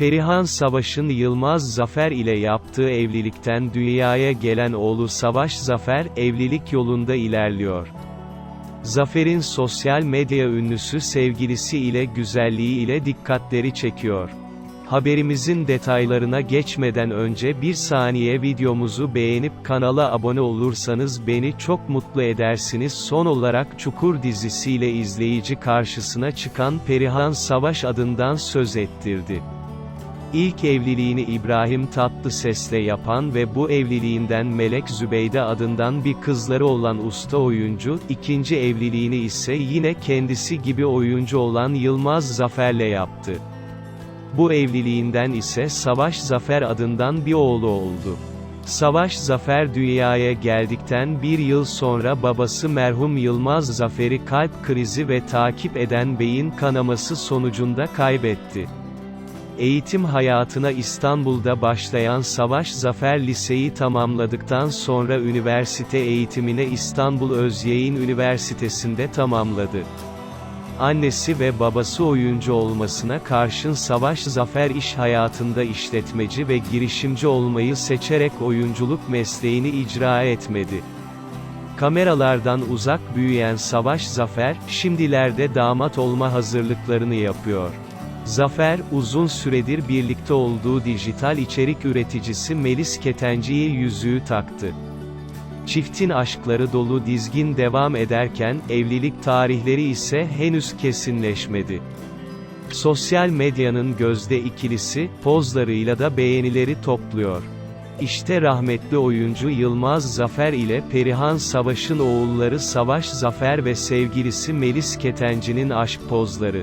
Perihan Savaş'ın Yılmaz Zafer ile yaptığı evlilikten dünyaya gelen oğlu Savaş Zafer, evlilik yolunda ilerliyor. Zafer'in sosyal medya ünlüsü sevgilisi ile güzelliği ile dikkatleri çekiyor. Haberimizin detaylarına geçmeden önce bir saniye videomuzu beğenip kanala abone olursanız beni çok mutlu edersiniz. Son olarak Çukur dizisiyle izleyici karşısına çıkan Perihan Savaş adından söz ettirdi. İlk evliliğini İbrahim Tatlıses'le yapan ve bu evliliğinden Melek Zübeyde adından bir kızları olan usta oyuncu, ikinci evliliğini ise yine kendisi gibi oyuncu olan Yılmaz Zafer'le yaptı. Bu evliliğinden ise Savaş Zafer adından bir oğlu oldu. Savaş Zafer dünyaya geldikten bir yıl sonra babası merhum Yılmaz Zafer'i kalp krizi ve takip eden beyin kanaması sonucunda kaybetti. Eğitim hayatına İstanbul'da başlayan Savaş Zafer Liseyi tamamladıktan sonra üniversite eğitimine İstanbul Özyeğin Üniversitesi'nde tamamladı. Annesi ve babası oyuncu olmasına karşın Savaş Zafer iş hayatında işletmeci ve girişimci olmayı seçerek oyunculuk mesleğini icra etmedi. Kameralardan uzak büyüyen Savaş Zafer, şimdilerde damat olma hazırlıklarını yapıyor. Zafer, uzun süredir birlikte olduğu dijital içerik üreticisi Melis Ketenci'ye yüzüğü taktı. Çiftin aşkları dolu dizgin devam ederken, evlilik tarihleri ise henüz kesinleşmedi. Sosyal medyanın gözde ikilisi, pozlarıyla da beğenileri topluyor. İşte rahmetli oyuncu Yılmaz Zafer ile Perihan Savaş'ın oğulları Savaş Zafer ve sevgilisi Melis Ketenci'nin aşk pozları.